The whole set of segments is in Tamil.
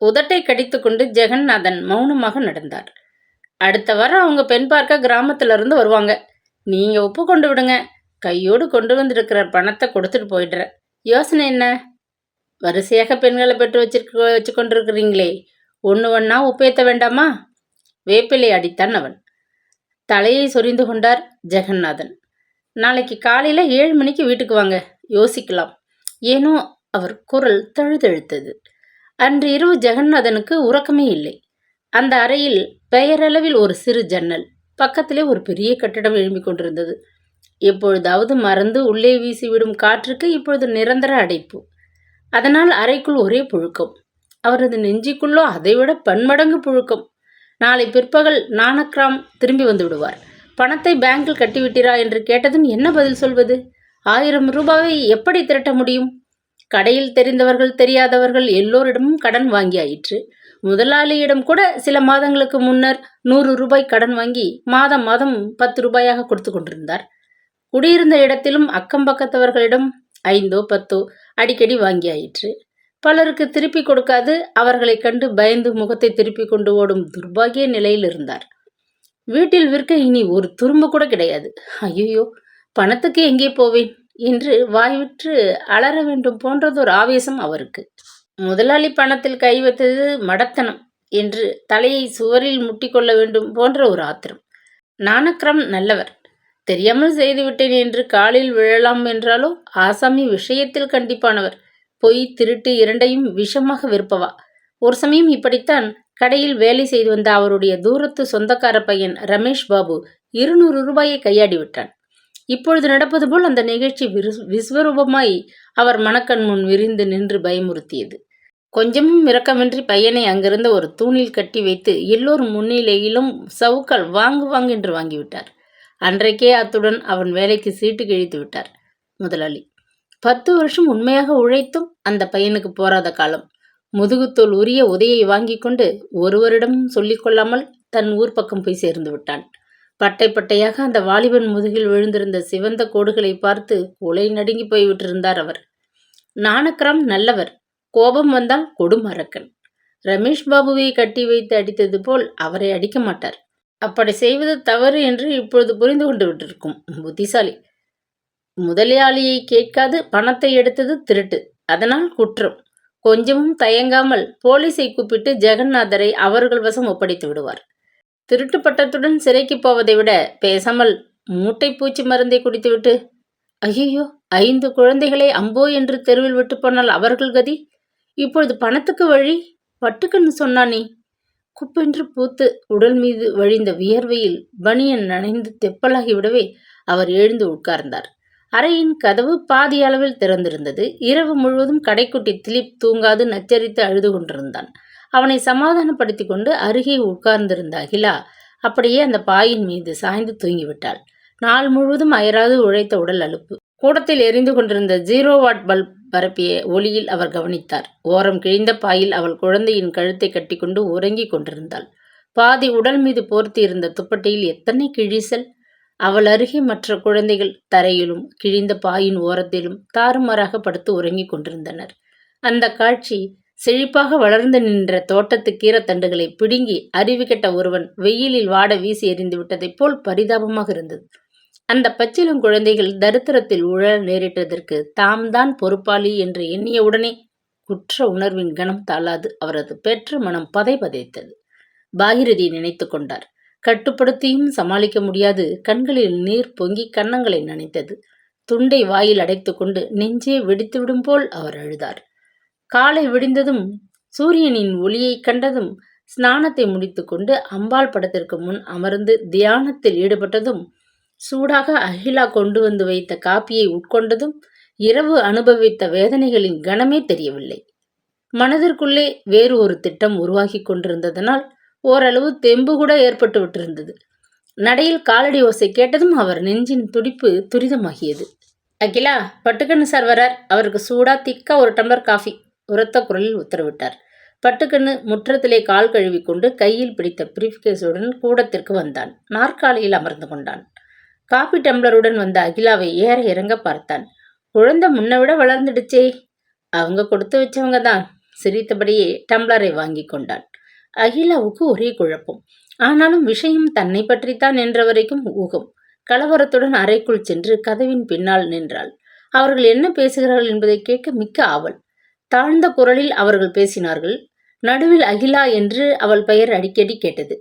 உதட்டை கடித்துக்கொண்டு ஜெகநாதன் மௌனமாக நடந்தார். அடுத்த வாரம் அவங்க பெண் பார்க்க கிராமத்துல இருந்து வருவாங்க. நீங்க ஒப்பு கொண்டு விடுங்க. கையோடு கொண்டு வந்திருக்கிற பணத்தை கொடுத்துட்டு போயிடுற. யோசனை என்ன? வரிசையாக பெண்களை பெற்று வச்சிருக்க வச்சு கொண்டிருக்கிறீங்களே ஒன்று ஒன்றா உப்பேத்த வேண்டாமா? வேப்பிலை அடித்தான் அவன். தலையை சொரிந்து கொண்டார் ஜெகநாதன். நாளைக்கு காலையில் ஏழு மணிக்கு வீட்டுக்கு வாங்க. யோசிக்கலாம். ஏனோ அவர் குரல் தழுதழுத்தது. அன்று இரவு ஜெகநாதனுக்கு உறக்கமே இல்லை. அந்த அறையில் பெயரளவில் ஒரு சிறு ஜன்னல் பக்கத்திலே ஒரு பெரிய கட்டிடம் எழும்பிக் கொண்டிருந்தது. எப்பொழுதாவது மறந்து உள்ளே வீசிவிடும் காற்றுக்கு இப்பொழுது நிரந்தர அடைப்பு. அதனால் அறைக்குள் ஒரே புழுக்கம். அவரது நெஞ்சிக்குள்ளோ அதைவிட பன்மடங்கு புழுக்கம். நாளை பிற்பகல் நானக்ராம் திரும்பி வந்து விடுவார். பணத்தை பேங்கில் கட்டிவிட்டீரா என்று கேட்டதும் என்ன பதில் சொல்வது? ஆயிரம் ரூபாயை எப்படி திரட்ட முடியும்? கடையில் தெரிந்தவர்கள் தெரியாதவர்கள் எல்லோரிடமும் கடன் வாங்கியாயிற்று. முதலாளியிடம் கூட சில மாதங்களுக்கு முன்னர் நூறு ரூபாய் கடன் வாங்கி மாதம் மாதம் பத்து ரூபாயாக கொடுத்து கொண்டிருந்தார். குடியிருந்த இடத்திலும் அக்கம் பக்கத்தவர்களிடம் ஐந்தோ பத்தோ அடிக்கடி வாங்கியாயிற்று. பலருக்கு திருப்பி கொடுக்காது அவர்களை கண்டு பயந்து முகத்தை திருப்பி கொண்டு ஓடும் துர்பாகிய நிலையில் இருந்தார். வீட்டில் விற்க இனி ஒரு துரும்பு கூட கிடையாது. ஐயோ பணத்துக்கு எங்கே போவேன்? என்று வாய்விற்று அலற வேண்டும் போன்றதொரு ஆவேசம் அவருக்கு. முதலாளி பணத்தில் கை வைத்தது மடத்தனம் என்று தலையை சுவரில் முட்டிக்கொள்ள வேண்டும் போன்ற ஒரு ஆத்திரம். நானக்ரம் நல்லவர். தெரியாமல் செய்துவிட்டேன் என்று காலில் விழலாம் என்றாலோ ஆசாமி விஷயத்தில் கண்டிப்பானவர். பொய் திருட்டு இரண்டையும் விஷமாக விற்பவா ஒரு சமயம் இப்படித்தான் கடையில் வேலை செய்து வந்த அவருடைய தூரத்து சொந்தக்கார பையன் ரமேஷ் பாபு இருநூறு ரூபாயை கையாடி விட்டான். இப்பொழுது நடப்பது போல் அந்த நிகழ்ச்சி விஸ்வரூபமாய் அவர் மனக்கண் முன் விரிந்து நின்று பயமுறுத்தியது. கொஞ்சமும் இரக்கமின்றி பையனை அங்கிருந்த ஒரு தூணில் கட்டி வைத்து எல்லோரும் முன்னிலையிலும் சவுக்கால் வாங்கு வாங்கு என்று வாங்கிவிட்டார். அன்றைக்கே அத்துடன் அவன் வேலைக்கு சீட்டு கிழித்து விட்டார். முதலாளி பத்து வருஷம் உண்மையாக உழைத்தும் அந்த பையனுக்கு போராத காலம். முதுகுத்தோல் உரிய உதையை வாங்கி கொண்டு ஒருவரிடமும் சொல்லிக்கொள்ளாமல் தன் ஊர் பக்கம் போய் சேர்ந்து விட்டான். பட்டை பட்டையாக அந்த வாலிபன் முதுகில் விழுந்திருந்த சிவந்த கோடுகளை பார்த்து உலை நடுங்கி போய்விட்டிருந்தார் அவர். நாணக்கரம் நல்லவர் கோபம் வந்தால் கொடும் அரக்கன். ரமேஷ் பாபுவை கட்டி வைத்து அடித்தது போல் அவரை அடிக்க மாட்டார். அப்படி செய்வது தவறு என்று இப்பொழுது புரிந்து கொண்டு விட்டிருக்கும் புத்திசாலி. முதலாளியை கேட்காது பணத்தை எடுத்தது திருட்டு அதனால் குற்றம். கொஞ்சமும் தயங்காமல் போலீஸை கூப்பிட்டு ஜெகநாதரை அவர்கள் வசம் ஒப்படைத்து விடுவார். திருட்டு பட்டத்துடன் சிறைக்கு போவதை விட பேசாமல் மூட்டை பூச்சி மருந்தை குடித்துவிட்டு ஐயோ ஐந்து குழந்தைகளை அம்போ என்று தெருவில் விட்டு போனால் அவர்கள் கதி? இப்பொழுது பணத்துக்கு வழி? வட்டுக்கண்ணு சொன்னானே குப்பென்று பூத்து உடல் மீது வழிந்த வியர்வையில் பனியன் நனைந்து தெப்பலாகிவிடவே அவர் எழுந்து உட்கார்ந்தார். அறையின் கதவு பாதி அளவில் திறந்திருந்தது. இரவு முழுவதும் கடைக்குட்டி திலீப் தூங்காது நச்சரித்து அழுது கொண்டிருந்தான். அவனை சமாதானப்படுத்தி கொண்டு அருகே உட்கார்ந்திருந்த அகிலா அப்படியே அந்த பாயின் மீது சாய்ந்து தூங்கிவிட்டாள். நாள் முழுவதும் அயராது உழைத்த உடல் அலுப்பு. கூடத்தில் எரிந்து கொண்டிருந்த ஜீரோ வாட் பல்ப் பரப்பிய ஒளியில் அவர் கவனித்தார். ஓரம் கிழிந்த பாயில் அவள் குழந்தையின் கழுத்தை கட்டிக்கொண்டு உறங்கிக் கொண்டிருந்தாள். பாதி உடல் மீது போர்த்தி இருந்த துப்பட்டியில் எத்தனை கிழிசல்? அவள் அருகே மற்ற குழந்தைகள் தரையிலும் கிழிந்த பாயின் ஓரத்திலும் தாறுமாறாக படுத்து உறங்கிக் கொண்டிருந்தனர். அந்த காட்சி செழிப்பாக வளர்ந்து நின்ற தோட்டத்து கீரத்தண்டுகளை பிடுங்கி அறிவு கெட்ட ஒருவன் வெயிலில் வாட வீசி எறிந்து விட்டதைப் போல் பரிதாபமாக இருந்தது. அந்த பச்சிலும் குழந்தைகள் தரித்திரத்தில் உழ நேரிட்டதற்கு தாம் தான் பொறுப்பாளி என்று எண்ணிய உடனே குற்ற உணர்வின் கணம் தாளாது அவரது பெற்ற மனம் பதை பதைத்தது. பாகிரதி நினைத்து கொண்டார். கட்டுப்படுத்தியும் சமாளிக்க முடியாது. கண்களில் நீர் பொங்கி கன்னங்களை நனைத்தது. துண்டை வாயில் அடைத்துக்கொண்டு நெஞ்சே வெடித்துவிடும் போல் அவர் அழுதார். காலை விடிந்ததும் சூரியனின் ஒளியைக் கண்டதும் ஸ்நானத்தை முடித்துக்கொண்டு அம்பாள் படத்திற்கு முன் அமர்ந்து தியானத்தில் ஈடுபட்டதும் சூடாக அகிலா கொண்டு வந்து வைத்த காப்பியை உட்கொண்டதும் இரவு அனுபவித்த வேதனைகளின் கனமே தெரியவில்லை. மனதிற்குள்ளே வேறு ஒரு திட்டம் உருவாகி கொண்டிருந்ததனால் ஓரளவு தெம்பு கூட ஏற்பட்டு விட்டிருந்தது. நடையில் காலடி ஓசை கேட்டதும் அவர் நெஞ்சின் துடிப்பு துரிதமாகியது. அகிலா பட்டுக்கண்ணு சார் வரார் அவருக்கு சூடா திக்கா ஒரு டம்ளர் காஃபி. உரத்த குரலில் உத்தரவிட்டார். பட்டுக்கண்ணு முற்றத்திலே கால் கழுவி கொண்டு கையில் பிடித்த பிரீஃப்கேஸுடன் கூடத்திற்கு வந்தான். நாற்காலியில் அமர்ந்து கொண்டான். காபி டம்ளருடன் வந்த அகிலாவை ஏற இறங்க பார்த்தான். குழந்தை முன்னை விட வளர்ந்துடுச்சே. அவங்க கொடுத்து வச்சவங்க தான். சிரித்தபடியே டம்ளரை வாங்கி கொண்டான். அகிலாவுக்கு ஒரே குழப்பம். ஆனாலும் விஷயம் தன்னை பற்றித்தான் என்ற வரைக்கும் ஊகம். கலவரத்துடன் அறைக்குள் சென்று கதவின் பின்னால் நின்றாள். அவர்கள் என்ன பேசுகிறார்கள் என்பதை கேட்க மிக்க ஆவல். தாழ்ந்த குரலில் அவர்கள் பேசினார்கள். நடுவில் அகிலா என்று அவள் பெயர் அடிக்கடி கேட்டது.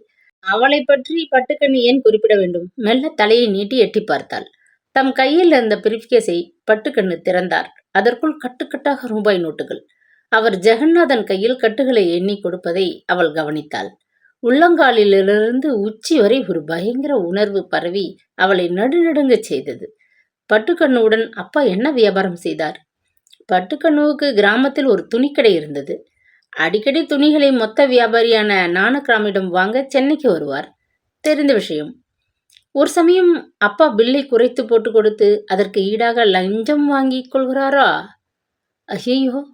அவளை பற்றி பட்டுக்கண்ணி ஏன் குறிப்பிட வேண்டும்? மெல்ல தலையை நீட்டி எட்டி பார்த்தாள். தம் கையில் இருந்த பிரிஃப்கேஸை பட்டுக்கண்ணு திறந்தார். அதற்குள் கட்டுக்கட்டாக ரூபாய் நோட்டுகள். அவர் ஜெகநாதன் கையில் கட்டுகளை எண்ணி கொடுப்பதை அவள் கவனித்தாள். உள்ளங்காலிலிருந்து உச்சி வரை ஒரு பயங்கர உணர்வு பரவி அவளை நடுநடுங்கச் செய்தது. பட்டுக்கண்ணுடன் அப்பா என்ன வியாபாரம் செய்தார்? பட்டுக்கண்ணுவுக்கு கிராமத்தில் ஒரு துணிக்கடை இருந்தது. அடிக்கடி துணிகளை மொத்த வியாபாரியான நானக்ராமிடம் வாங்க சென்னைக்கு வருவார். தெரிந்த விஷயம். ஒரு சமயம் அப்பா பில்லை குறைத்து போட்டு கொடுத்து அதற்கு ஈடாக லஞ்சம் வாங்கி கொள்கிறாரா? ஐயோ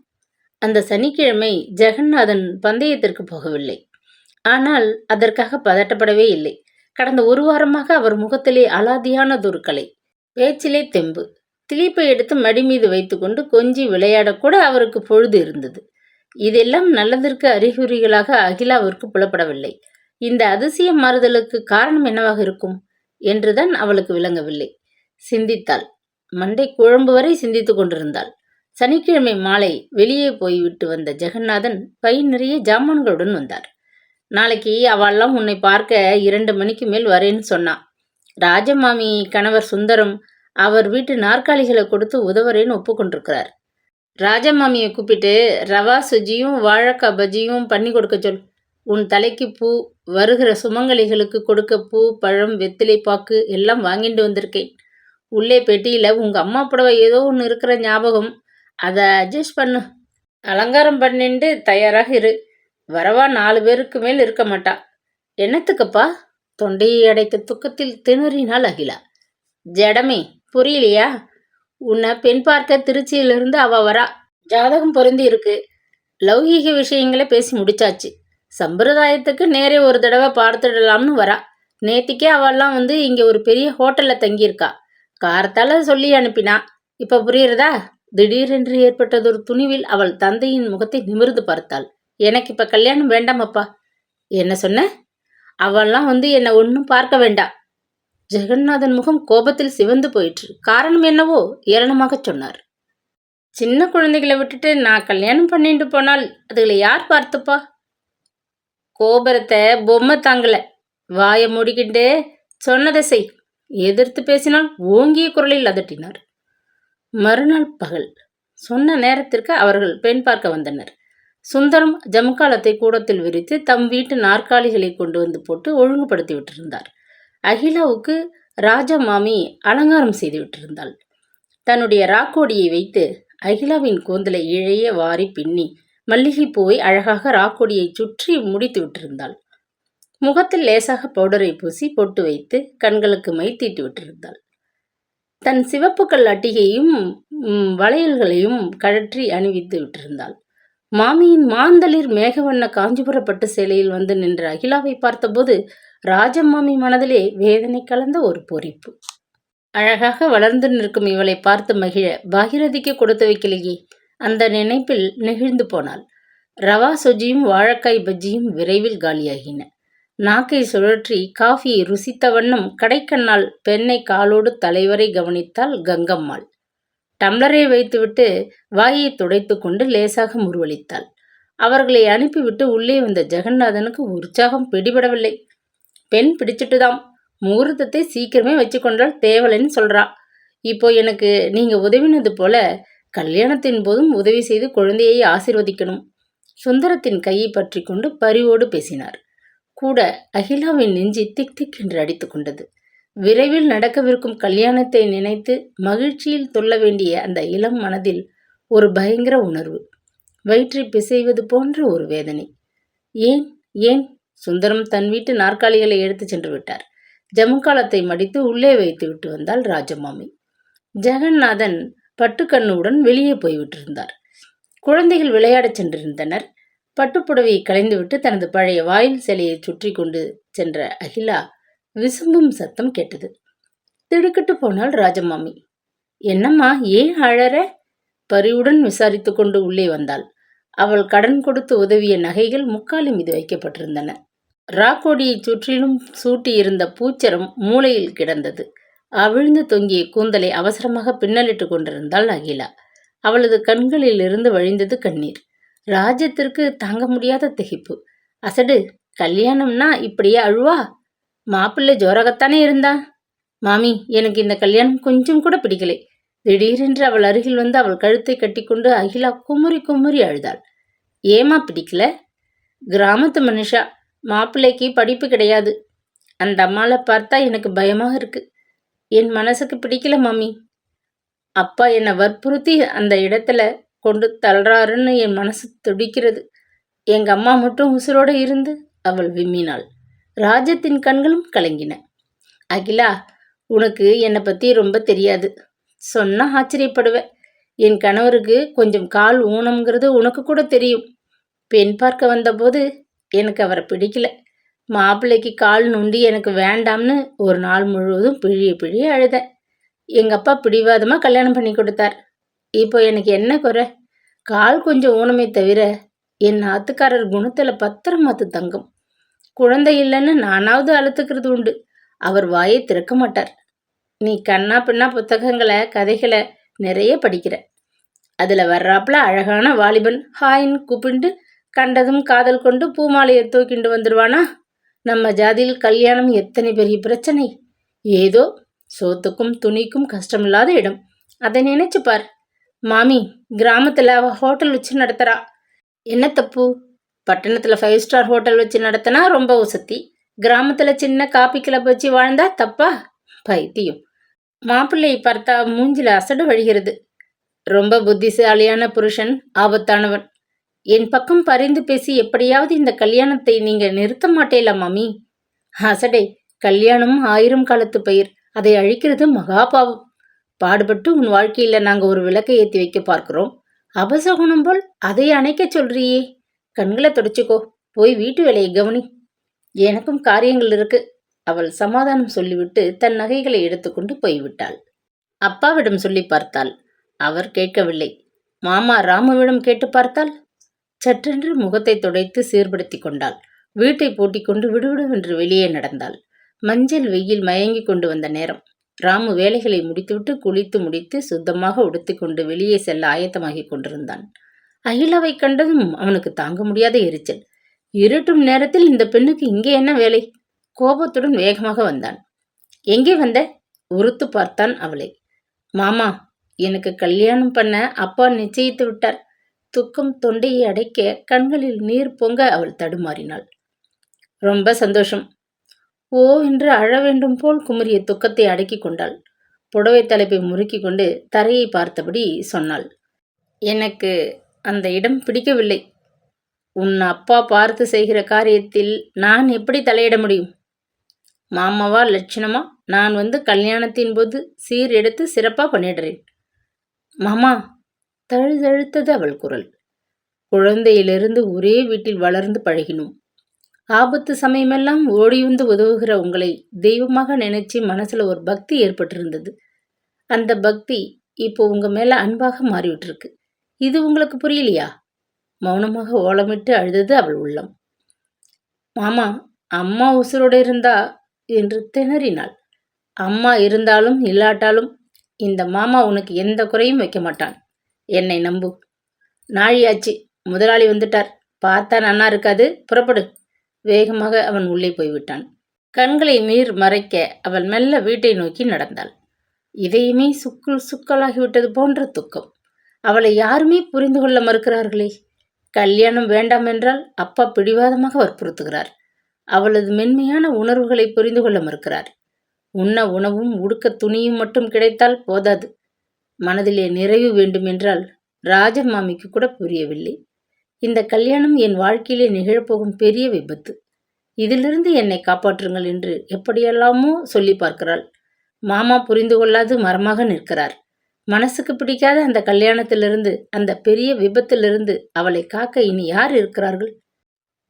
அந்த சனிக்கிழமை ஜெகநாதன் பந்தயத்திற்கு போகவில்லை. ஆனால் அதற்காக பதட்டப்படவே இல்லை. கடந்த ஒரு வாரமாக அவர் முகத்திலே அலாதியானதொரு கலை பேச்சிலே தெம்பு. திலீப்பை எடுத்து மடி மீது வைத்துக்கொண்டு கொஞ்சி விளையாடக்கூட அவருக்கு பொழுது இருந்தது. இதெல்லாம் நல்லதற்கு அறிகுறிகளாக அகிலாவிற்கு புலப்படவில்லை. இந்த அதிசய மாறுதலுக்கு காரணம் என்னவாக இருக்கும்? என்றுதான் அவளுக்கு விளங்கவில்லை. சிந்தித்தாள். மண்டை குழம்பு வரை சிந்தித்துக் கொண்டிருந்தாள். சனிக்கிழமை மாலை வெளியே போய்விட்டு வந்த ஜெகநாதன் பை நிறைய ஜாமான்களுடன் வந்தார். நாளைக்கு அவள்லாம் உன்னை பார்க்க இரண்டு மணிக்கு மேல் வரேன்னு சொன்னான். ராஜமாமி கணவர் சுந்தரம் அவர் வீட்டு நாற்காலிகளை கொடுத்து உதவரேன்னு ஒப்புக்கொண்டிருக்கிறார். ராஜமாமியை கூப்பிட்டு ரவா சுஜியும் வாழைக்காய் பஜ்ஜியும் பண்ணி கொடுக்க சொல். உன் தலைக்கு பூ வருகிற சுமங்கலிகளுக்கு கொடுக்க பூ பழம் வெத்திலை பாக்கு எல்லாம் வாங்கிட்டு வந்திருக்கேன். உள்ளே பெட்டியில் உங்கள் அம்மா புடவை ஏதோ ஒன்று இருக்கிற ஞாபகம். அதை அட்ஜஸ்ட் பண்ணு. அலங்காரம் பண்ணிண்டு தயாராக இரு. வரவா நாலு பேருக்கு மேல் இருக்க மாட்டா. என்னத்துக்குப்பா? தொண்டையை அடைத்த துக்கத்தில் திணறினாள் அகிலா. ஜடமே புரியலையா? உன்னை பெண் பார்க்க திருச்சியிலிருந்து அவ வரா. ஜாதகம் பொருந்தி இருக்கு. லௌகீக விஷயங்களை பேசி முடிச்சாச்சு. சம்பிரதாயத்துக்கு நேரே ஒரு தடவை பார்த்துடலாம்னு வரா. நேத்திக்கே அவள்லாம் வந்து இங்கே ஒரு பெரிய ஹோட்டலில் தங்கியிருக்கா. காரத்தால் சொல்லி அனுப்பினா. இப்போ புரியுறதா? திடீரென்று ஏற்பட்டதொரு துணிவில் அவள் தந்தையின் முகத்தை நிமிர்ந்து பார்த்தாள். எனக்கு இப்போ கல்யாணம் வேண்டாமப்பா என்ன சொன்ன? அவள்லாம் வந்து என்னை ஒன்றும் பார்க்க வேண்டாம். ஜெகநாதன் முகம் கோபத்தில் சிவந்து போயிற்று. காரணம் என்னவோ ஏளனமாகச் சொன்னார். சின்ன குழந்தைகளை விட்டுட்டு நான் கல்யாணம் பண்ணிட்டு போனால் அதுகளை யார் பார்த்துப்பா? கோபுரத்தை பொம்மை தாங்கல. வாயை மூடிக்கிட்டு சொன்னதை செய். எதிர்த்து பேசினால் ஓங்கிய குரலில் அதட்டினார். மறுநாள் பகல். சொன்ன நேரத்திற்கு அவர்கள் பெண் பார்க்க வந்தனர். சுந்தரம் ஜமுக்காலத்தை கூடத்தில் விரித்து தம் வீட்டு நாற்காலிகளை கொண்டு வந்து போட்டு ஒழுங்குபடுத்தி விட்டிருந்தார் அகிலாவுக்கு ராஜமாமி அலங்காரம் செய்து விட்டிருந்தாள். தன்னுடைய ராக்கோடியை வைத்து அகிலாவின் கூந்தலை இழைய வாரி பின்னி மல்லிகை பூவை அழகாக ராக்கோடியை சுற்றி முடித்து விட்டிருந்தாள். முகத்தில் லேசாக பவுடரை பூசி பொட்டு வைத்து கண்களுக்கு மை தீட்டி விட்டிருந்தாள். தன் சிவப்பு கல் அட்டிகையும் வளையல்களையும் கழற்றி அணிவித்து விட்டிருந்தாள். மாமியின் மாந்தளிர் மேகவண்ண காஞ்சிபுரப்பட்டு சேலையில் வந்து நின்ற அகிலாவை பார்த்தபோது ராஜம்மாமி மனதிலே வேதனை கலந்த ஒரு பொறிப்பு. அழகாக வளர்ந்து நிற்கும் இவளை பார்த்து மகிழ பாகிரதிக்கு கொடுத்து வைக்கலையே. அந்த நினைப்பில் நெகிழ்ந்து போனாள். ரவா சுஜியும் வாழைக்காய் பஜ்ஜியும் விரைவில் காலியாகின. நாக்கை சுழற்றி காஃபியை ருசித்த வண்ணம் கடைக்கண்ணால் பெண்ணை காலோடு தலைவரை கவனித்தாள் கங்கம்மாள். டம்ளரை வைத்துவிட்டு வாயை துடைத்து கொண்டு லேசாக முருவளித்தாள் அவர்களை அனுப்பிவிட்டு உள்ளே வந்த ஜெகநாதனுக்கு உற்சாகம் பிடிபடவில்லை. பெண் பிடிச்சிட்டுதாம். முகூர்த்தத்தை சீக்கிரமே வச்சுக்கொண்டால் தேவலைன்னு சொல்றா. இப்போ எனக்கு நீங்க உதவினது போல கல்யாணத்தின் போதும் உதவி செய்து குழந்தையை ஆசிர்வதிக்கணும். சுந்தரத்தின் கையை பற்றி கொண்டு பரிவோடு பேசினார். கூட அகிலாவின் நெஞ்சி திக் திக் என்று அடித்து கொண்டது. விரைவில் நடக்கவிருக்கும் கல்யாணத்தை நினைத்து மகிழ்ச்சியில் தொல்ல வேண்டிய அந்த இளம் மனதில் ஒரு பயங்கர உணர்வு. வயிற்றை பிசைவது போன்ற ஒரு வேதனை. ஏன் ஏன் சுந்தரம் தன் வீட்டு நாற்காலிகளை எடுத்து சென்று விட்டார். ஜமுக்காலத்தை மடித்து உள்ளே வைத்து விட்டு வந்தாள் ராஜமாமி. ஜெகநாதன் பட்டுக்கண்ணுடன் வெளியே போய்விட்டிருந்தார் குழந்தைகள் விளையாடச் சென்றிருந்தனர். பட்டுப்புடவையை களைந்துவிட்டு தனது பழைய வாயில் சிலையை சுற்றி கொண்டு சென்ற அகிலா விசும்பும் சத்தம் கேட்டது. திடுக்கிட்டு போனாள் ராஜமாமி. என்னம்மா ஏன் அழற? பரிவுடன் விசாரித்து கொண்டு உள்ளே வந்தாள். அவள் கடன் கொடுத்து உதவிய நகைகள் முக்காலி மீது வைக்கப்பட்டிருந்தன. ராக்கோடியை சுற்றிலும் சூட்டியிருந்த பூச்சரம் மூலையில் கிடந்தது. அவிழ்ந்து தொங்கிய கூந்தலை அவசரமாக பின்னலிட்டு கொண்டிருந்தாள் அகிலா. அவளது கண்களில் இருந்து வழிந்தது கண்ணீர். ராஜ்யத்திற்கு தாங்க முடியாத திகைப்பு. அசடு கல்யாணம்னா இப்படியே அழுவா? மாப்பிள்ளை ஜோராகத்தானே இருந்தா? மாமி எனக்கு இந்த கல்யாணம் கொஞ்சம் கூட பிடிக்கலை. திடீரென்று அவள் அருகில் வந்து அவள் கழுத்தை கட்டிக்கொண்டு அகிலா குமுறி குமுறி அழுதாள். ஏமா பிடிக்கல? கிராமத்து மனுஷா மாப்பிள்ளைக்கு படிப்பு கிடையாது. அந்த அம்மாவை பார்த்தா எனக்கு பயமாக இருக்கு. என் மனசுக்கு பிடிக்கல மாமி. அப்பா என்னை வற்புறுத்தி அந்த இடத்துல கொண்டு தள்ளுறாருன்னு என் மனசு துடிக்கிறது. எங்கள் அம்மா மட்டும் உசுரோடு இருந்து அவள் விம்மினாள். ராஜத்தின் கண்களும் கலங்கின. அகிலா உனக்கு என்னை பற்றி ரொம்ப தெரியாது. சொன்னால் ஆச்சரியப்படுவேன். என் கணவருக்கு கொஞ்சம் கால் ஊனம்ங்கிறது உனக்கு கூட தெரியும். பெண் பார்க்க வந்தபோது எனக்கு அவரை பிடிக்கல. மாப்பிள்ளைக்கு கால் நுண்டி எனக்கு வேண்டாம்னு ஒரு நாள் முழுவதும் பிழிய பிழிய அழுதேன். எங்கள் அப்பா பிடிவாதமாக கல்யாணம் பண்ணி கொடுத்தார். இப்போ எனக்கு என்ன குறை? கால் கொஞ்சம் ஊனமே தவிர என் ஆத்துக்காரர் குணத்தில் பத்திரமாத்து தங்கம். குழந்தை இல்லைன்னு நானாவது அழுத்துக்கிறது உண்டு. அவர் வாயை திறக்க மாட்டார். நீ கண்ணா பின்னா புத்தகங்களை கதைகளை நிறைய படிக்கிற. அதில் வர்றாப்புல அழகான வாலிபன் ஹாயின்னு கூப்பிண்டு கண்டதும் காதல் கொண்டு பூமாலையை தூக்கிண்டு வந்துடுவானா நம்ம ஜாதியில் கல்யாணம் எத்தனை பெரிய பிரச்சனை? ஏதோ சோத்துக்கும் துணிக்கும் கஷ்டமில்லாத இடம். அதை நினைச்சு பார். மாமி கிராமத்தில் அவள் ஹோட்டல் வச்சு நடத்துகிறா என்ன தப்பு? பட்டணத்தில் ஃபைவ் ஸ்டார் ஹோட்டல் வச்சு நடத்தினா ரொம்ப உசத்தி கிராமத்தில் சின்ன காப்பி கிளப் வச்சு வாழ்ந்தா தப்பா? பைத்தியம். மாப்பிள்ளையை பார்த்தா மூஞ்சில் அசடு வழிகிறது. ரொம்ப புத்திசாலியான புருஷன் ஆபத்தானவன். என் பக்கம் பரிந்து பேசி எப்படியாவது இந்த கல்யாணத்தை நீங்க நிறுத்த மாட்டேல மாமி? அசடே கல்யாணம் ஆயிரம் காலத்து பயிர். அதை அழிக்கிறது மகாபாவம் பாடுபட்டு உன் வாழ்க்கையில நாங்க ஒரு விளக்கை ஏற்றி வைக்க பார்க்கிறோம். அபசகுணம் போல் அதை அணைக்க சொல்றியே. கண்களை தொடச்சிக்கோ. போய் வீட்டு வேலையை கவனி. எனக்கும் காரியங்கள் இருக்கு. அவள் சமாதானம் சொல்லிவிட்டு தன் நகைகளை எடுத்துக்கொண்டு போய்விட்டாள். அப்பாவிடம் சொல்லி பார்த்தாள். அவர் கேட்கவில்லை. மாமா ராமுவிடம் கேட்டு பார்த்தால் சற்றென்று முகத்தை துடைத்து சீர்படுத்தி கொண்டாள். வீட்டை பூட்டிக் கொண்டு விடுவிடுவென்று வெளியே நடந்தாள். மஞ்சள் வெயில் மயங்கி கொண்டு வந்த நேரம். ராமு வேலைகளை முடித்துவிட்டு குளித்து முடித்து சுத்தமாக உடுத்திக்கொண்டு வெளியே செல்ல ஆயத்தமாகிக் கொண்டிருந்தான். அகிலாவை கண்டதும் அவனுக்கு தாங்க முடியாத எரிச்சல். இருட்டும் நேரத்தில் இந்த பெண்ணுக்கு இங்கே என்ன வேலை? கோபத்துடன் வேகமாக வந்தான். எங்கே வந்த? உறுத்து பார்த்தான் அவளை. மாமா எனக்கு கல்யாணம் பண்ண அப்பா நிச்சயித்து விட்டார். துக்கம் தொண்டையை அடைக்க கண்களில் நீர் பொங்க அவள் தடுமாறினாள். ரொம்ப சந்தோஷம். ஓ என்று அழ வேண்டும் போல் குமரிய துக்கத்தை அடக்கி கொண்டாள். புடவை தலைப்பை முறுக்கி கொண்டு தரையை பார்த்தபடி சொன்னாள். எனக்கு அந்த இடம் பிடிக்கவில்லை. உன் அப்பா பார்த்து செய்கிற காரியத்தில் நான் எப்படி தலையிட முடியும்? மாமாவா லட்சணமா? நான் வந்து கல்யாணத்தின் போது சீர் எடுத்து சிறப்பாக பண்ணிடுறேன். மாமா தழுதழுத்தது அவள் குரல். குழந்தையிலிருந்து ஒரே வீட்டில் வளர்ந்து பழகினோம். ஆபத்து சமயமெல்லாம் ஓடியுந்து உதவுகிற உங்களை தெய்வமாக நினைச்சு மனசுல ஒரு பக்தி ஏற்பட்டிருந்தது. அந்த பக்தி இப்போ உங்க மேல அன்பாக மாறிவிட்டிருக்கு. இது உங்களுக்கு புரியலையா? மௌனமாக ஓலமிட்டு அழுதது அவள் உள்ளம். மாமா அம்மா உசுரோடு இருந்தா என்று திணறினாள். அம்மா இருந்தாலும் இல்லாட்டாலும் இந்த மாமா உனக்கு எந்த குறையும் வைக்க மாட்டான். என்னை நம்பு. நாழியாச்சு முதலாளி வந்துட்டார். பார்த்தா நன்னா இருக்காது. புறப்படு. வேகமாக அவன் உள்ளே போய்விட்டான். கண்களை நீர் மறைக்க அவள் மெல்ல வீட்டை நோக்கி நடந்தாள். இதையுமே சுக்குள் சுக்கலாகிவிட்டது போன்ற துக்கம். அவளை யாருமே புரிந்து கொள்ள மறுக்கிறார்களே. கல்யாணம் வேண்டாம் என்றால் அப்பா பிடிவாதமாக வற்புறுத்துகிறார் அவளது மென்மையான உணர்வுகளை புரிந்து கொள்ள மறுக்கிறார். உண்ண உணவும் உடுக்க துணியும் மட்டும் கிடைத்தால் போதாது. மனதிலே நிறைவு வேண்டுமென்றால் ராஜமாமிக்கு கூட புரியவில்லை. இந்த கல்யாணம் என் வாழ்க்கையிலே நிகழப்போகும் பெரிய விபத்து. இதிலிருந்து என்னை காப்பாற்றுங்கள் என்று எப்படியெல்லாமோ சொல்லி பார்க்கிறாள். மாமா புரிந்து கொள்ளாது மரமாக நிற்கிறார். மனசுக்கு பிடிக்காத அந்த கல்யாணத்திலிருந்து அந்த பெரிய விபத்திலிருந்து அவளை காக்க இனி யார் இருக்கிறார்கள்?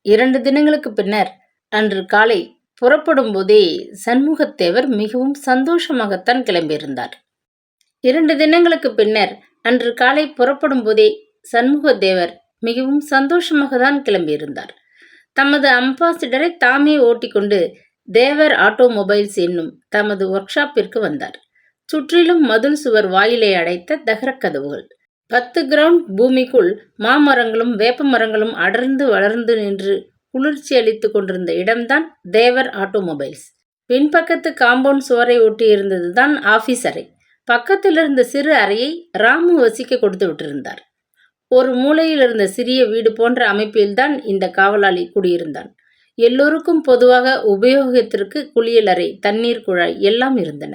இரண்டு தினங்களுக்கு பின்னர் அன்று காலை புறப்படும் போதே சண்முகத்தேவர் மிகவும் சந்தோஷமாகத்தான் கிளம்பியிருந்தார். இரண்டு தினங்களுக்கு பின்னர் அன்று காலை புறப்படும் போதே சண்முகத்தேவர் மிகவும் சந்தோஷமாக தான் கிளம்பியிருந்தார். தமது அம்பாசிடரை தாமே ஓட்டிக்கொண்டு தேவர் ஆட்டோமொபைல்ஸ் என்னும் தமது ஒர்க் ஷாப்பிற்கு வந்தார். சுற்றிலும் மதுள் சுவர் வாயிலை அடைத்த தகரக் கதவுகள். பத்து கிரவுண்ட் பூமிக்குள் மாமரங்களும் வேப்ப மரங்களும் அடர்ந்து வளர்ந்து நின்று குளிர்ச்சி அளித்து கொண்டிருந்த இடம்தான் தேவர் ஆட்டோமொபைல்ஸ். பின்பக்கத்து காம்பவுண்ட் சுவரை ஒட்டியிருந்தது தான் ஆபீஸ் அறை. பக்கத்தில் இருந்த சிறு அறையை ராமு வசிக்க கொடுத்து விட்டிருந்தார். ஒரு மூலையில் இருந்த சிறிய வீடு போன்ற அமைப்பில்தான் இந்த காவலாளி குடியிருந்தான். எல்லோருக்கும் பொதுவாக உபயோகத்திற்கு குளியலறை தண்ணீர் குழாய் எல்லாம் இருந்தன.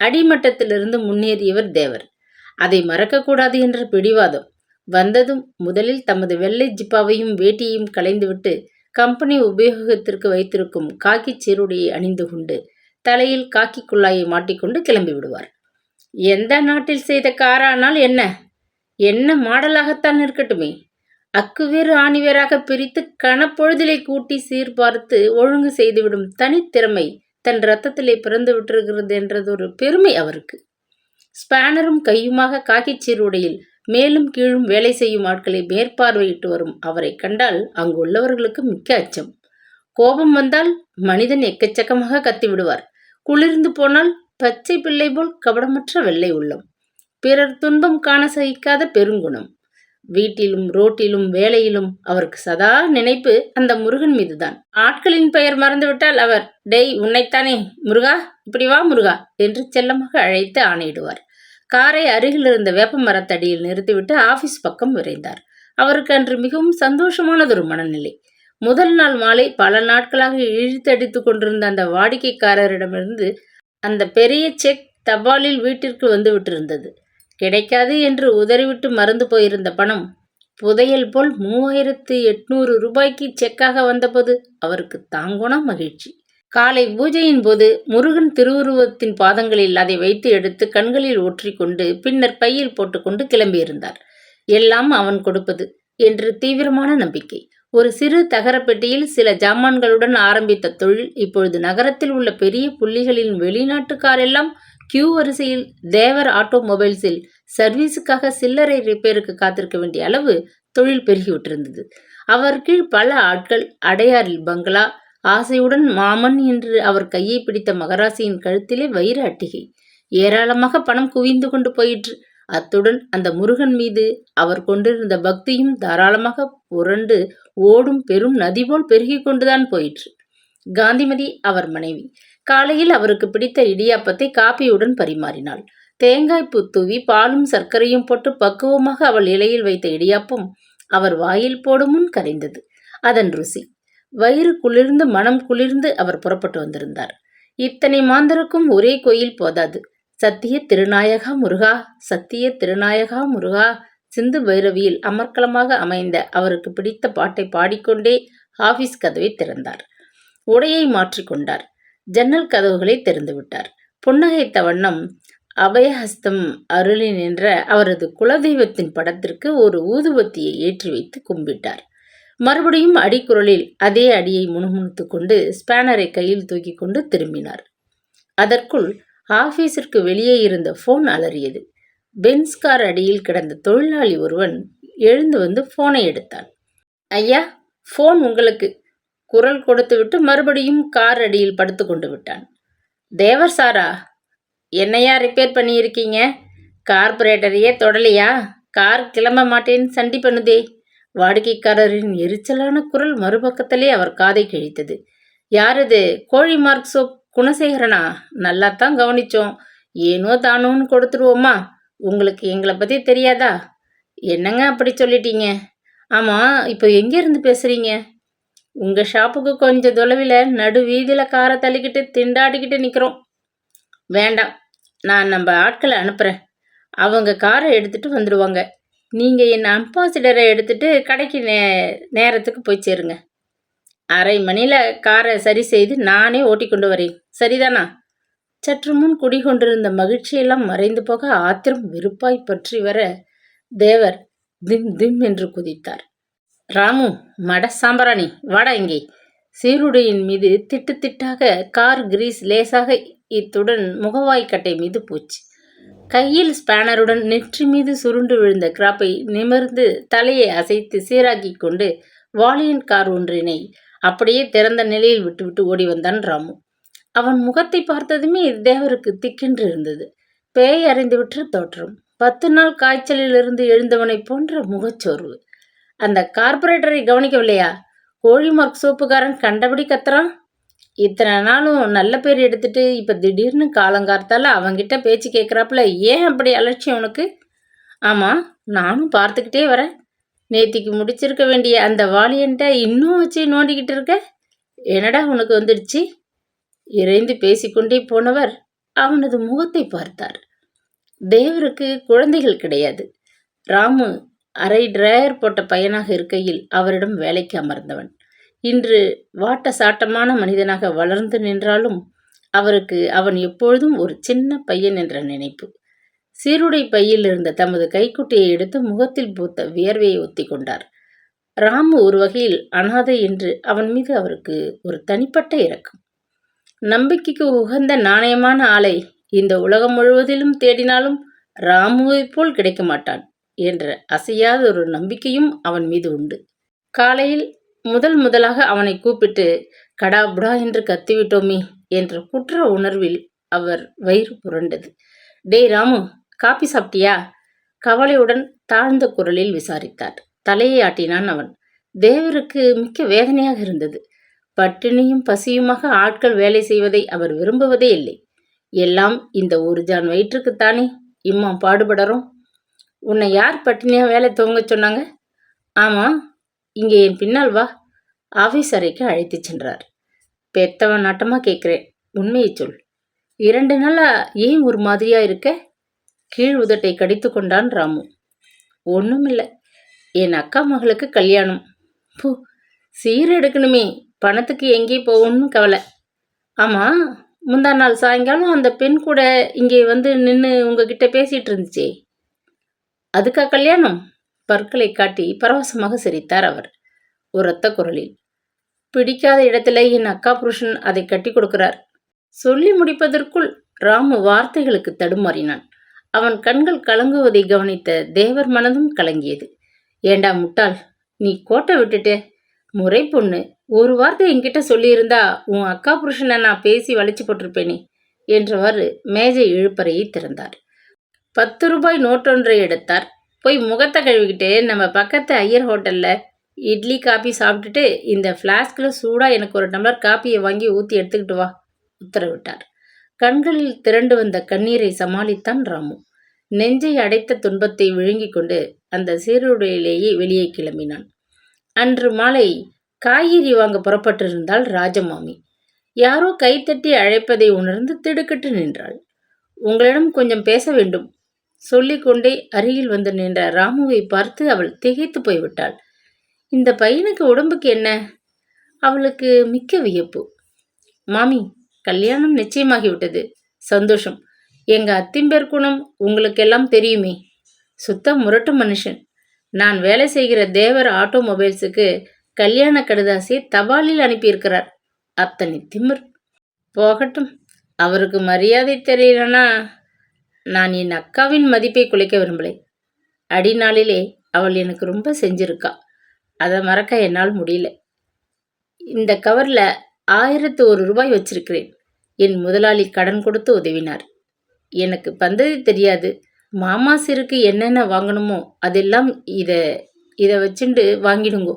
அடிமட்டத்திலிருந்து முன்னேறியவர் தேவர். அதை மறக்கக்கூடாது என்ற பிடிவாதம். வந்ததும் முதலில் தமது வெள்ளை ஜிப்பாவையும் வேட்டியையும் களைந்துவிட்டு கம்பெனி உபயோகத்திற்கு வைத்திருக்கும் காக்கி சீருடையை அணிந்து கொண்டு தலையில் காக்கி குள்ளாயை மாட்டிக்கொண்டு கிளம்பி விடுவார் எந்த நாட்டில் செய்த காரானால் என்ன? என்ன மாடலாகத்தான் இருக்கட்டுமே? அக்குவேறு ஆணிவேராக பிரித்து கணப்பொழுதிலே கூட்டி சீர்பார்த்து ஒழுங்கு செய்துவிடும் தனித்திறமை தன் ரத்தத்திலே பிறந்து விட்டிருக்கிறது என்றது ஒரு பெருமை அவருக்கு. ஸ்பேனரும் கையுமாக காக்கிச் சீருடையில் மேலும் கீழும் வேலை செய்யும் ஆட்களை மேற்பார்வையிட்டு வரும் அவரை கண்டால் அங்கு உள்ளவர்களுக்கு மிக்க அச்சம். கோபம் வந்தால் மனிதன் எக்கச்சக்கமாக கத்திவிடுவார். குளிர்ந்து போனால் பச்சை பிள்ளை போல் கபடமற்ற வெள்ளை உள்ளம். பிறர் துன்பம் காண சகிக்காத பெருங்குணம். வீட்டிலும் ரோட்டிலும் வேலையிலும் அவருக்கு சதா நினைப்பு அந்த முருகன் மீதுதான். ஆட்களின் பெயர் மறந்துவிட்டால் அவர் டெய் உன்னைத்தானே முருகா இப்படி வா முருகா என்று செல்லமாக அழைத்து ஆணையிடுவார். காரை அருகில் இருந்த வேப்ப மரத்தடியில் நிறுத்திவிட்டு ஆபீஸ் பக்கம் விரைந்தார். அவருக்கு அன்று மிகவும் சந்தோஷமானதொரு மனநிலை. முதல் நாள் மாலை பல நாட்களாக இழுத்தடித்து கொண்டிருந்த அந்த வாடிக்கைக்காரரிடமிருந்து அந்த பெரிய செக் தபாலில் வீட்டிற்கு வந்து விட்டிருந்தது. கிடைக்காது என்று உதறிவிட்டு மறந்து போயிருந்த பணம் புதையல் போல் மூவாயிரத்து எட்நூறு ரூபாய்க்கு செக்காக வந்தபோது அவருக்கு தாங்கோனா மகிழ்ச்சி. காலை பூஜையின் போது முருகன் திருவுருவத்தின் பாதங்களில் அதை வைத்து எடுத்து கண்களில் ஒற்றிக்கொண்டு பின்னர் பையில் போட்டுக்கொண்டு கிளம்பியிருந்தார். எல்லாம் அவன் கொடுப்பது என்று தீவிரமான நம்பிக்கை. ஒரு சிறு தகரப்பெட்டியில் சில ஜாமான்களுடன் ஆரம்பித்த தொழில் இப்பொழுது நகரத்தில் உள்ள பெரிய புள்ளிகளின் வெளிநாட்டுக்காரெல்லாம் கியூ வரிசையில் தேவர் ஆட்டோமொபைல்ஸில் சர்வீஸுக்காக சில்லறை ரிப்பேருக்கு காத்திருக்க வேண்டிய அளவு தொழில் பெருகிவிட்டிருந்தது. அவர் கீழ் பல ஆட்கள் அடையாறில் பங்களா ஆசையுடன் மாமன் என்று அவர் கையை பிடித்த மகராசியின் கழுத்திலே வைர அட்டிகை ஏராளமாக பணம் குவிந்து கொண்டு போயிற்று. அத்துடன் அந்த முருகன் மீது அவர் கொண்டிருந்த பக்தியும் தாராளமாக புரண்டு ஓடும் பெரும் நதி போல் பெருகி கொண்டுதான் போயிற்று. காந்திமதி அவர் மனைவி காலையில் அவருக்கு பிடித்த இடியாப்பத்தை காப்பியுடன் பரிமாறினாள். தேங்காய் பூ தூவி பாலும் சர்க்கரையும் போட்டு பக்குவமாக அவள் இலையில் வைத்த இடியாப்பம் அவர் வாயில் போடும் முன் கரைந்தது. அதன் ருசி வயிறு குளிர்ந்து மனம் குளிர்ந்து அவர் புறப்பட்டு வந்திருந்தார். இத்தனை மாந்தருக்கும் ஒரே கோயில் போதாது. சத்திய திருநாயகா முருகா சத்திய திருநாயகா முருகா சிந்து பைரவியில் அமர்க்கலமாக அமைந்த அவருக்கு பிடித்த பாட்டை பாடிக்கொண்டே ஆபீஸ் கதவை திறந்தார். உடையை மாற்றிக்கொண்டார் ஜன்னல் கதவுகளை திறந்துவிட்டார் புன்னகைத்த வண்ணம் அபயஹஸ்தம் அருளி நின்ற அவரது குலதெய்வத்தின் படத்திற்கு ஒரு ஊதுபத்தியை ஏற்றி வைத்து கும்பிட்டார். மறுபடியும் அடிக்குரலில் அதே அடியை முணுமுணுத்து கொண்டு ஸ்பேனரை கையில் தூக்கி கொண்டு திரும்பினார். அதற்குள் ஆபீஸிற்கு வெளியே இருந்த ஃபோன் அலறியது. பென்ஸ் கார் அடியில் கிடந்த தொழிலாளி ஒருவன் எழுந்து வந்து ஃபோனை எடுத்தான். ஐயா ஃபோன் உங்களுக்கு. குரல் கொடுத்துவிட்டு மறுபடியும் கார் அடியில் படுத்து கொண்டு விட்டான். தேவர் சாரா என்னையா ரிப்பேர் பண்ணியிருக்கீங்க? கார்பரேட்டரையே தொடலையா? கார் கிளம்ப மாட்டேன்னு சண்டி பண்ணுதே வாடிக்கைக்காரரின் எரிச்சலான குரல் மறுபக்கத்திலே அவர் காதை கிழித்தது. யாரது கோழி மார்க் சோப் குணசேகரனா? நல்லாத்தான் கவனிச்சோம். ஏனோ தானோன்னு கொடுத்துருவோமா? உங்களுக்கு எங்களை பற்றி தெரியாதா? என்னங்க அப்படி சொல்லிட்டீங்க? ஆமாம் இப்போ எங்கேருந்து பேசுகிறீங்க உங்கள் ஷாப்புக்கு கொஞ்சம் தொலைவில் நடு வீதியில் காரை தள்ளிக்கிட்டு திண்டாடிக்கிட்டு நிற்கிறோம் வேண்டாம் நான் நம்ம ஆட்களை அனுப்புகிறேன் அவங்க காரை எடுத்துகிட்டு வந்துடுவாங்க நீங்கள் என் அம்பாசிடரை எடுத்துகிட்டு கடைக்கு நே நேரத்துக்கு போய் சேருங்க. அரை மணியில் காரை சரி செய்து நானே ஓட்டி கொண்டு வரேன். சரிதானா? சற்று முன் குடிகொண்டிருந்த மகிழ்ச்சியெல்லாம் மறைந்து போக ஆத்திரம் வெறுப்பாய் பற்றி வர தேவர் திம் திம் என்று குதித்தார். ராமு மட சாம்பராணி வாடா இங்கே. சீருடையின் மீது திட்டு திட்டாக கார் கிரீஸ் லேசாக இத்துடன் முகவாய்க்கட்டை மீது போச்சு. கையில் ஸ்பேனருடன் நெற்றி மீது சுருண்டு விழுந்த கிராப்பை நிமிர்ந்து தலையை அசைத்து சீராக்கி கொண்டு வாலியன் கார் ஒன்றினை அப்படியே திறந்த நிலையில் விட்டுவிட்டு ஓடி வந்தான் ராமு. அவன் முகத்தை பார்த்ததுமே தேவருக்கு திக்கென்று இருந்தது. பேய் அறிந்துவிட்டு தோற்றம். பத்து நாள் காய்ச்சலிலிருந்து எழுந்தவனை போன்ற முகச்சோர்வு. அந்த கார்பரேட்டரை கவனிக்கவில்லையா? கோழிமார்க் சோப்புக்காரன் கண்டபடி கத்துறான்? இத்தனை நாளும் நல்ல பேர் எடுத்துட்டு இப்போ திடீர்னு காலங்கார்த்தால அவங்கிட்ட பேச்சு கேட்குறாப்புல ஏன் அப்படி அலட்சியம் உனக்கு? ஆமாம் நானும் பார்த்துக்கிட்டே வரேன். நேத்திக்கு முடிச்சிருக்க வேண்டிய அந்த வாலியன்ட்ட இன்னும் வச்சு நோண்டிக்கிட்டு இருக்க? என்னடா உனக்கு வந்துடுச்சு? இறைந்து பேசிக்கொண்டே போனவர் அவனது முகத்தை பார்த்தார். தேவருக்கு குழந்தைகள் கிடையாது. ராமு அரை டிரையர் போட்ட பையனாக இருக்கையில் அவரிடம் வேலைக்கு அமர்ந்தவன். இன்று வாட்ட சாட்டமான மனிதனாக வளர்ந்து நின்றாலும் அவருக்கு அவன் எப்பொழுதும் ஒரு சின்ன பையன் என்ற நினைப்பு. சீருடை பையில் இருந்த தமது கைக்குட்டையை எடுத்து முகத்தில் பூத்த வியர்வையை ஒத்தி கொண்டார். ராமு ஒரு வகையில் அனாதை என்று அவன் மீது அவருக்கு ஒரு தனிப்பட்ட இறக்கம் நம்பிக்கைக்கு உகந்த நாணயமான ஆளை இந்த உலகம் முழுவதிலும் தேடினாலும் ராமுவைப் போல் கிடைக்க மாட்டான் என்ற அசையாத ஒரு நம்பிக்கையும் அவன் மீது உண்டு. காலையில் முதல் முதலாக அவனை கூப்பிட்டு கடா புடா என்று கத்திவிட்டோமே என்ற குற்ற உணர்வில் அவர் வயிறு புரண்டது. டேய் ராமு காப்பி சாப்பிட்டியா? கவலையுடன் தாழ்ந்த குரலில் விசாரித்தார். தலையை ஆட்டினான் அவன். தேவருக்கு மிக்க வேதனையாக இருந்தது. பட்டினியும் பசியுமாக ஆட்கள் வேலை செய்வதை அவர் விரும்புவதே இல்லை. எல்லாம் இந்த ஒரு ஜான் வயிற்றுக்குத்தானே? இம்மா பாடுபடுறோம். உன்னை யார் பட்டினியாக வேலை துவங்க சொன்னாங்க? ஆமாம் இங்கே என் பின்னால் வா. ஆஃபீஸ் அறைக்கு அழைத்து சென்றார். பெத்தவன் நாட்டமாக கேட்குறேன். உண்மையை சொல். இரண்டு நாளாக ஏன் ஒரு மாதிரியாக இருக்க? கீழ் உதட்டை கடித்து கொண்டான் ராமு. ஒன்றுமில்லை என் அக்கா மகளுக்கு கல்யாணம். பூ சீர் எடுக்கணுமே. பணத்துக்கு எங்கே போகணும்னு கவலை. ஆமாம் முந்தா நாள் சாயங்காலம் அந்த பெண் கூட இங்கே வந்து நின்று உங்ககிட்ட பேசிகிட்டு இருந்துச்சே. அதுக்கா கல்யாணம்? பற்களை காட்டி பரவசமாக சிரித்தார் அவர். உரத்த குரலில் பிடிக்காத இடத்துல என் அக்கா புருஷன் அதை கட்டி கொடுக்கிறார். சொல்லி முடிப்பதற்குள் ராமு வார்த்தைகளுக்கு தடுமாறினான். அவன் கண்கள் கலங்குவதை கவனித்த தேவர் மனதும் கலங்கியது. ஏண்டா முட்டாள்? நீ கோட்டை விட்டுட்டே? முறை பொண்ணு ஒரு வார்த்தை என்கிட்ட சொல்லியிருந்தா உன் அக்கா புருஷனை நான் பேசி வளைச்சு போட்டிருப்பேனே என்றவாறு மேஜை இழுப்பறையை திறந்தார். பத்து ரூபாய் நோட்டொன்றை எடுத்தார். போய் முகத்தை கழுவிக்கிட்டு நம்ம பக்கத்து ஐயர் ஹோட்டலில் இட்லி காப்பி சாப்பிட்டுட்டு இந்த ஃப்ளாஸ்கில் சூடாக எனக்கு ஒரு டம்ளர் காப்பியை வாங்கி ஊற்றி எடுத்துக்கிட்டு வா உத்தரவிட்டார். கண்களில் திரண்டு வந்த கண்ணீரை சமாளித்தான் ராமு. நெஞ்சை அடைத்த துன்பத்தை விழுங்கிக் கொண்டு அந்த சீருடையிலேயே வெளியே கிளம்பினான். அன்று மாலை காய்கறி வாங்க புறப்பட்டிருந்தாள் ராஜமாமி. யாரோ கைத்தட்டி அழைப்பதை உணர்ந்து திடுக்கிட்டு நின்றாள். உங்களிடம் கொஞ்சம் பேச வேண்டும் சொல்லிக்கொண்டே அருகில் வந்து நின்ற ராமுவை பார்த்து அவள் திகைத்து போய்விட்டாள். இந்த பையனுக்கு உடம்புக்கு என்ன? அவளுக்கு மிக்க வியப்பு. மாமி கல்யாணம் நிச்சயமாகிவிட்டது. சந்தோஷம். எங்க அத்திம்பேர் குணம் உங்களுக்கெல்லாம் தெரியுமே. சுத்த முரட்டு மனுஷன். நான் வேலை செய்கிற தேவர் ஆட்டோமொபைல்ஸுக்கு கல்யாண கடுதாசி தபாலில் அனுப்பியிருக்கிறார். அத்தனை திமிர். போகட்டும். அவருக்கு மரியாதை தெரியலனா நான் என் அக்காவின் மதிப்பை குலைக்க விரும்பலை அடிநாளிலே அவள் எனக்கு ரொம்ப செஞ்சிருக்கா. அதை மறக்க என்னால் முடியல. இந்த கவரில் ஆயிரத்து ஒரு ரூபாய் வச்சிருக்கிறேன். என் முதலாளி கடன் கொடுத்து உதவினார். எனக்கு பந்ததி தெரியாது. மாமா சிறுக்கு என்னென்ன வாங்கணுமோ அதெல்லாம் இதை இதை வச்சுண்டு வாங்கிடுங்கோ.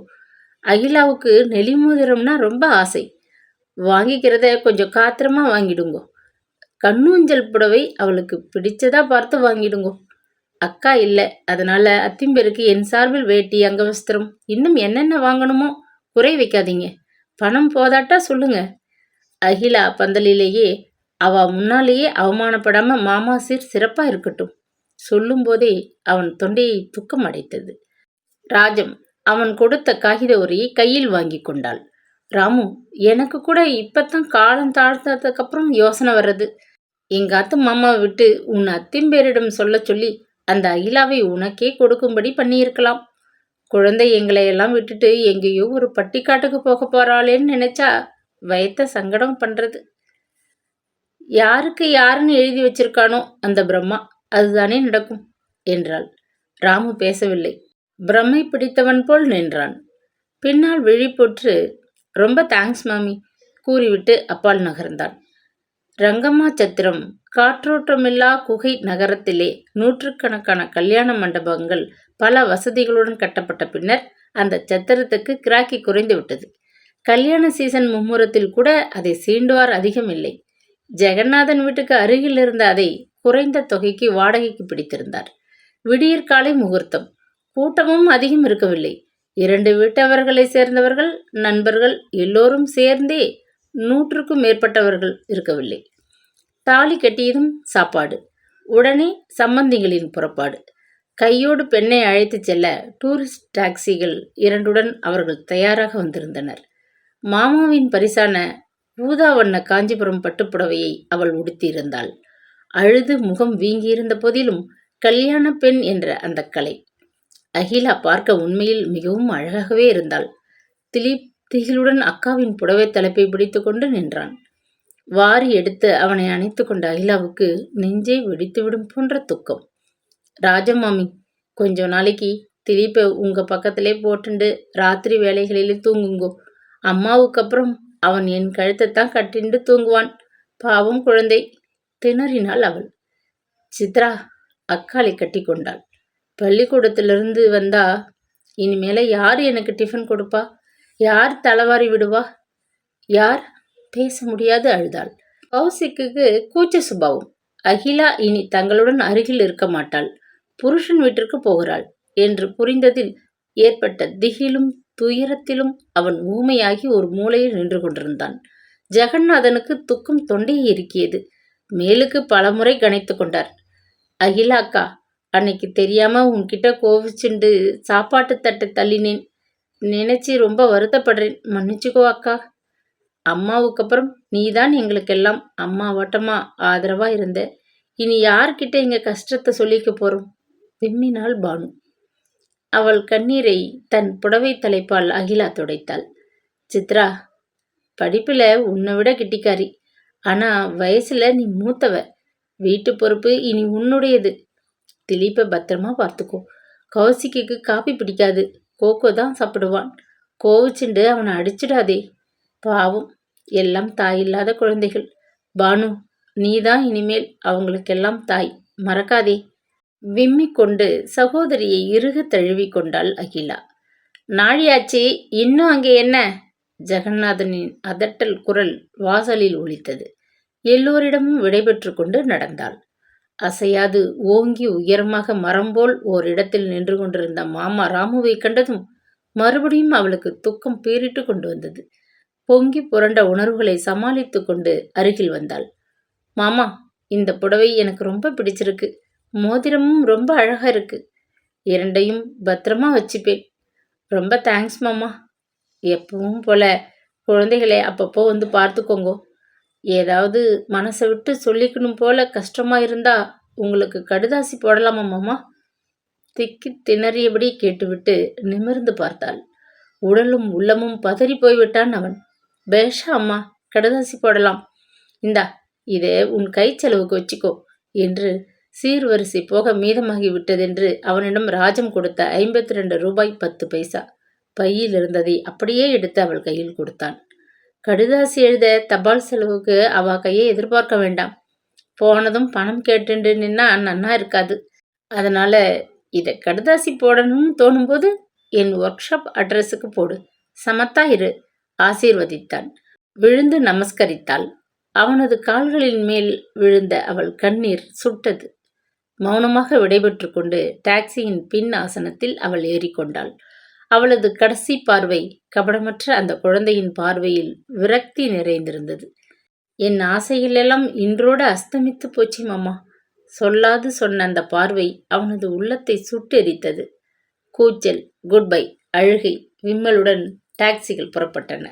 அகிலாவுக்கு நெலிமோதிரம்னா ரொம்ப ஆசை. வாங்கிக்கிறத கொஞ்சம் காத்திரமா வாங்கிடுங்கோ. கண்ணூஞ்சல் புடவை அவளுக்கு பிடிச்சதா பார்த்து வாங்கிடுங்கோ. அக்கா இல்லை அதனால அத்திம்பேருக்கு என் சார்பில் வேட்டி அங்கவஸ்திரம் இன்னும் என்னென்ன வாங்கணுமோ குறை வைக்காதீங்க. பணம் போதாட்டா சொல்லுங்க. அகிலா பந்தலிலேயே அவ முன்னாலேயே அவமானப்படாம மாமா சீர் சிறப்பா இருக்கட்டும். சொல்லும்போதே அவன் தொண்டையை துக்கம் அடைத்தது. ராஜம் அவன் கொடுத்த காகித உரையை கையில் வாங்கி கொண்டாள். ராமு எனக்கு கூட இப்பத்தான் காலம் தாழ்த்ததுக்கப்புறம் யோசனை வர்றது. எங்க அத்தை மாமாவை விட்டு உன் அத்திம்பேரிடம் சொல்ல சொல்லி அந்த அகிலாவை உனக்கே கொடுக்கும்படி பண்ணியிருக்கலாம். குழந்தை எங்களை எல்லாம் விட்டுட்டு எங்கேயோ ஒரு பட்டிக்காட்டுக்கு போக போறாளேன்னு நினைச்சா வயத்த சங்கடம் பண்றது. யாருக்கு யாருன்னு எழுதி வச்சிருக்கானோ அந்த பிரம்மா அதுதானே நடக்கும் என்றாள். ராமு பேசவில்லை. பிரம்மை பிடித்தவன் போல் நின்றான். பின்னால் விழிப்புற்று ரொம்ப தேங்க்ஸ் மாமி கூறிவிட்டு அப்பால் நகர்ந்தான். ரங்கம்மா சத்திரம் காற்றோட்டமில்லா குகை நகரத்திலே நூற்றுக்கணக்கான கல்யாண மண்டபங்கள் பல வசதிகளுடன் கட்டப்பட்ட பின்னர் அந்த சத்திரத்துக்கு கிராக்கி குறைந்து விட்டது. கல்யாண சீசன் மும்முரத்தில் கூட அதை சீண்டுவார் அதிகம் இல்லை ஜெகநாதன் வீட்டுக்கு அருகில் இருந்த அதை குறைந்த தொகைக்கு வாடகைக்கு பிடித்திருந்தார். விடியற் காலை முகூர்த்தம். கூட்டமும் அதிகம் இருக்கவில்லை. இரண்டு வீட்டவர்களை சேர்ந்தவர்கள் நண்பர்கள் எல்லோரும் சேர்ந்தே நூற்றுக்கும் மேற்பட்டவர்கள் இருக்கவில்லை. தாலி கட்டியதும் சாப்பாடு. உடனே சம்பந்திகளின் புறப்பாடு. கையோடு பெண்ணை அழைத்துச் செல்ல டூரிஸ்ட் டாக்ஸிகள் இரண்டுடன் அவர்கள் தயாராக வந்திருந்தனர். மாமாவின் பரிசான ஊதா வண்ண காஞ்சிபுரம் பட்டுப்புடவையை அவள் உடுத்தியிருந்தாள். அழுது முகம் வீங்கியிருந்த போதிலும் கல்யாண பெண் என்ற அந்த கலை. அகிலா பார்க்க உண்மையில் மிகவும் அழகாகவே இருந்தாள். திலீப் திகிலுடன் அக்காவின் புடவை தலைப்பை பிடித்து கொண்டு நின்றான். வாரி எடுத்து அவனை அணைத்து கொண்ட அகிலாவுக்கு நெஞ்சை வெடித்துவிடும் போன்ற துக்கம். ராஜமாமி கொஞ்ச நாளைக்கு திலீப்பை உங்க பக்கத்திலே போட்டுண்டு ராத்திரி வேலைகளிலே தூங்குங்கோ. அம்மாவுக்கு அப்புறம் அவன் என் கழுத்தைத்தான் கட்டிண்டு தூங்குவான். பாவம் குழந்தை திணறினாள் அவள். சித்ரா அக்காளை கட்டி கொண்டாள். பள்ளிக்கூடத்திலிருந்து வந்தா இனிமேல யார் எனக்கு டிஃபன் கொடுப்பா? யார் தலைவாரி விடுவா? யார்? பேச முடியாது அழுதாள். கௌசிக்கு கூச்ச சுபாவம். அகிலா இனி தங்களுடன் அருகில் இருக்க மாட்டாள். புருஷன் வீட்டிற்கு போகிறாள் என்று புரிந்ததில் ஏற்பட்ட திகிலும் துயரத்திலும் அவன் ஊமையாகி ஒரு மூலையில் நின்று கொண்டிருந்தான். ஜெகநாதனுக்கு துக்கம் தொண்டையை இருக்கியது மேலுக்கு பலமுறை கணைத்து கொண்டார். அகிலாக்கா அன்னைக்கு தெரியாம உன்கிட்ட கோவிச்சுண்டு சாப்பாட்டு தட்டை தள்ளினேன். நினைச்சு ரொம்ப வருத்தப்படுறேன். மன்னிச்சுக்கோ அக்கா. அம்மாவுக்கு அப்புறம் நீதான் எங்களுக்கெல்லாம் அம்மா வட்டமா ஆதரவா இருந்த. இனி யார்கிட்ட எங்க கஷ்டத்தை சொல்லிக்க போறோம்? விம்மினாள் பானு. அவள் கண்ணீரை தன் புடவை தலைப்பால் அகிலா துடைத்தாள். சித்ரா படிப்பில் உன்னை விட கிட்டிக்காரி. ஆனால் வயசில் நீ மூத்தவ. வீட்டு பொறுப்பு இனி உன்னுடையது. திலீப்பை பத்திரமா பார்த்துக்கோ. கௌசிக்கு காப்பி பிடிக்காது. கோகோ தான் சாப்பிடுவான். கோவிச்சுண்டு அவனை அடிச்சிடாதே. பாவம் எல்லாம் தாய் இல்லாத குழந்தைகள். பானு நீதான் இனிமேல் அவங்களுக்கெல்லாம் தாய். மறக்காதே. விம்மிக் கொண்டு சகோதரியை இறுக தழுவி கொண்டாள் அகிலா. நாழியாச்சி இன்னும் அங்கே என்ன? ஜெகநாதனின் அதட்டல் குரல் வாசலில் ஒலித்தது. எல்லோரிடமும் விடைபெற்று கொண்டு நடந்தாள். அசையாது ஓங்கி உயரமாக மரம் போல் ஓரிடத்தில் நின்று கொண்டிருந்த மாமா ராமுவை கண்டதும் மறுபடியும் அவளுக்கு துக்கம் பீறிட்டு கொண்டு வந்தது. பொங்கி புரண்ட உணர்வுகளை சமாளித்து கொண்டு அருகில் வந்தாள். மாமா இந்த புடவை எனக்கு ரொம்ப பிடிச்சிருக்கு. மோதிரமும் ரொம்ப அழகாக இருக்கு. இரண்டையும் பத்திரமா வச்சுப்பேன். ரொம்ப தேங்க்ஸ் மாமா. எப்பவும் போல குழந்தைகளை அப்பப்போ வந்து பார்த்துக்கோங்கோ. ஏதாவது மனசை விட்டு சொல்லிக்கணும் போல கஷ்டமாக இருந்தா உங்களுக்கு கடுதாசி போடலாமா மாமா? திக்கி திணறியபடி கேட்டுவிட்டு நிமிர்ந்து பார்த்தாள். உடலும் உள்ளமும் பதறி போய்விட்டான் அவன். பேஷா அம்மா கடுதாசி போடலாம். இந்தா இதை உன் கை செலவுக்கு வச்சுக்கோ என்று சீர்வரிசை போக மீதமாகி விட்டதென்று அவனிடம் ராஜம் கொடுத்த ஐம்பத்தி ரெண்டு ரூபாய் பத்து பைசா பையில் இருந்ததை அப்படியே எடுத்து அவள் கையில் கொடுத்தான். கடிதாசி எழுத தபால் செலவுக்கு அவ கையை எதிர்பார்க்க வேண்டாம். போனதும் பணம் கேட்டுண்டு நின்னா நன்னா இருக்காது. அதனால இதை கடுதாசி போடணும்னு தோணும்போது என் ஒர்க் ஷாப் அட்ரஸுக்கு போடு. சமத்தா இரு ஆசீர்வதித்தான். விழுந்து நமஸ்கரித்தாள். அவனது கால்களின் மேல் விழுந்த அவள் கண்ணீர் சுட்டது. மௌனமாக விடைபெற்று கொண்டு டாக்ஸியின் பின் ஆசனத்தில் அவள் ஏறிக்கொண்டாள். அவளது கடைசி பார்வை கபடமற்ற அந்த குழந்தையின் பார்வையில் விரக்தி நிறைந்திருந்தது. என் ஆசைகளெல்லாம் இன்றோடு அஸ்தமித்து போச்சு மாமா. சொல்லாது சொன்ன அந்த பார்வை அவனது உள்ளத்தை சுட்டெரித்தது. கூச்சல் குட் பை அழுகை விம்மலுடன் டாக்ஸிகள் புறப்பட்டன.